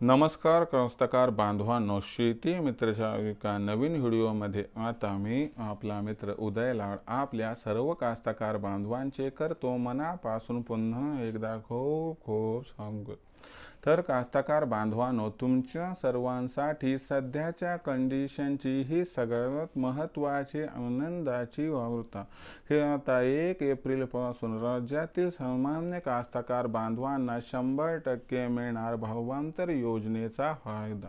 नमस्कार कास्तकार बांधवांनो शेती मित्रच्या एका नवीन व्हिडिओमध्ये आता मी आपला मित्र उदय लाड आपल्या सर्व कास्तकार बांधवांचे करतो मनापासून पुन्हा एकदा खूप खूप सांगतो तर कास्तकार बांधवानो तुमच्या सर्वांसाठी सध्याच्या कंडिशनची ही सगळ्यात महत्त्वाची आनंदाची वावृत्ता. हे आता एक एप्रिलपासून राज्यातील सामान्य कास्तकार बांधवांना शंभर टक्के मिळणार भावांतर योजनेचा फायदा.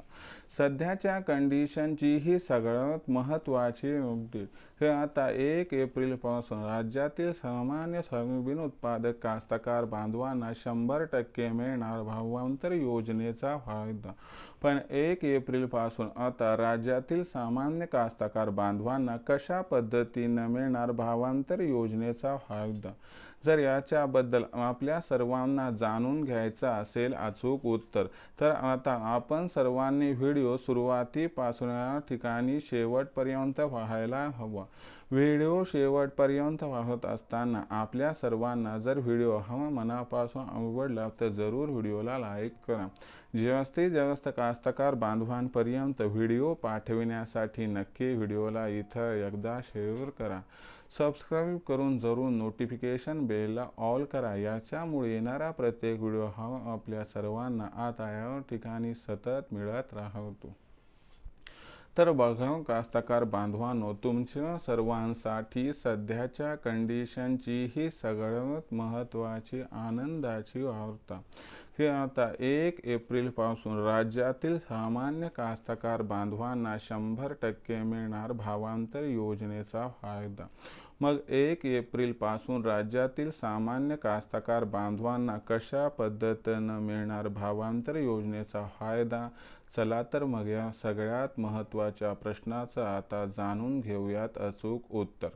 सध्याच्या कंडिशनची ही सगळ्यात महत्त्वाची अपडेट हे आता एक एप्रिलपासून राज्यातील सामान्य सोयाबीन उत्पादक कास्तकार बांधवांना शंभर टक्के मिळणार भावांतर योजनेचा फायदा. पण एक एप्रिलपासून आता राज्यातील सामान्य कास्तकार बांधवांना कशा पद्धतीनं मिळणार भावांतर योजनेचा फायदा? जर याच्याबद्दल आपल्या सर्वांना जाणून घ्यायचं असेल अचूक उत्तर तर आता आपण सर्वांनी व्हिडिओ सुरुवातीपासून या ठिकाणी शेवटपर्यंत पाहायला हवा. व्हिडिओ शेवटपर्यंत पाहत असताना आपल्या सर्वांना जर व्हिडिओ हवा मनापासून आवडला तर जरूर व्हिडिओला लाईक करा. जास्तीत जास्त कास्तकार बांधवांपर्यंत व्हिडिओ पाठविण्यासाठी नक्की व्हिडिओला इथं एकदा शेअर करा. सबस्क्राईब करून जरूर नोटिफिकेशन बेलला ऑल करा. याच्यामुळे येणारा प्रत्येक व्हिडिओ हा आपल्या सर्वांना आता या ठिकाणी सतत मिळत राहतो. तर बघा कास्तकार बांधवांनो तुमच्या सर्वांसाठी सध्याच्या कंडिशनची ही सगळ्यात महत्त्वाची आनंदाची वार्ता. हे आता एक एप्रिलपासून राज्यातील सामान्य कास्तकार बांधवांना शंभर टक्के मिळणार भावांतर योजनेचा फायदा. मग एक एप्रिलपासून राज्यातील सामान्य कास्तकार बांधवांना कशा पद्धतीनं मिळणार भावांतर योजनेचा फायदा? चला तर मग या सगळ्यात महत्त्वाच्या प्रश्नाचं आता जाणून घेऊयात अचूक उत्तर.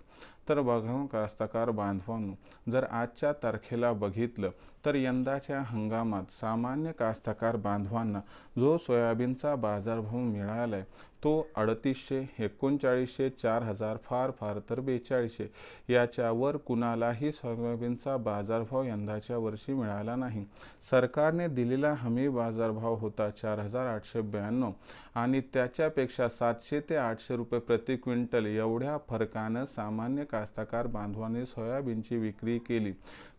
तर बघा कास्तकार बांधवांनो जर आजच्या तारखेला बघितलं तर यंदाच्या हंगामात सामान्य कास्तकार बांधवांना जो सोयाबीनचा बाजारभाव मिळाला आहे तो अडतीसशे एकोणचाळीसशे चार हजार फार फार तर बेचाळीसशे. याच्यावर कुणालाही सोयाबीनचा बाजारभाव यंदाच्या वर्षी मिळाला नाही. सरकारने दिलेला हमी बाजारभाव होता चार हजार आठशे ब्याण्णव आणि त्याच्यापेक्षा सातशे ते आठशे रुपये प्रति क्विंटल एवढ्या फरकानं सामान्य कास्तकार बांधवाने सोयाबीनची विक्री केली.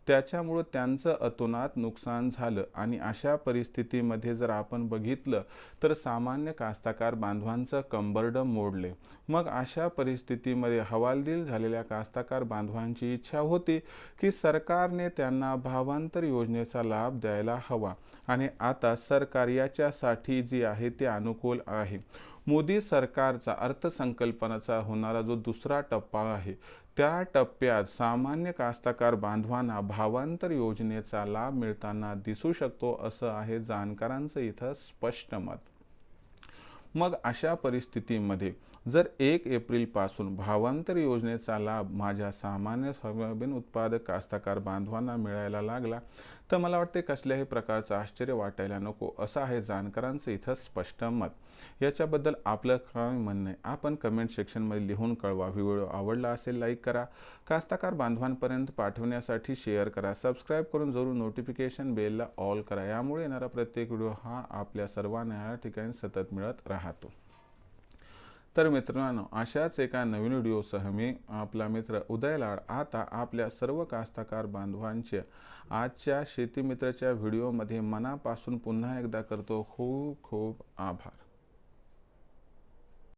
त्याच्यामुळं त्यांचं अतोनात नुकसान झालं आणि अशा परिस्थितीमध्ये जर आपण बघितलं तर सामान्य कास्तकार बांधवांचं कंबर्ड मोडले. मग अशा परिस्थितीमध्ये हवालदिल झालेल्या कास्तकार बांधवांची इच्छा होती की सरकारने त्यांना भावांतर योजनेचा लाभ द्यायला हवा आणि आता सरकार याच्यासाठी जी आहे ते अनुकूल आहे. मोदी सरकारचा अर्थसंकल्पनाचा होणारा जो दुसरा टप्पा आहे त्या टप्प्यात सामान्य कास्तकार बांधवांना भावांतर योजनेचा लाभ मिळताना दिसू शकतो असं आहे जाणकारांचं इथं स्पष्ट मत. मग अशा परिस्थितीमध्ये जर एक एप्रिलपासून भावांतर योजनेचा लाभ माझ्या सामान्य सोयाबीन उत्पादक कास्तकार बांधवांना मिळायला लागला तर मला वाटते कसल्याही प्रकारचं आश्चर्य वाटायला नको असं आहे जाणकारांचं इथं स्पष्ट मत. याच्याबद्दल आपलं काय म्हणणं आहे? आपण कमेंट सेक्शनमध्ये लिहून कळवा. व्हिडिओ आवडला असेल लाईक करा. कास्तकार बांधवांपर्यंत पाठवण्यासाठी शेअर करा. सबस्क्राईब करून जरूर नोटिफिकेशन बेलला ऑल करा. यामुळे येणारा प्रत्येक व्हिडिओ हा आपल्या सर्वांना या ठिकाणी सतत मिळत राहा राहतो तर मित्रांनो अशाच एका नवीन व्हिडिओसह मी आपला मित्र उदय लाड आता आपल्या सर्व कास्तकार बांधवांचे आजच्या शेतीमित्राच्या व्हिडिओमध्ये मनापासून पुन्हा एकदा करतो खूप खूप आभार.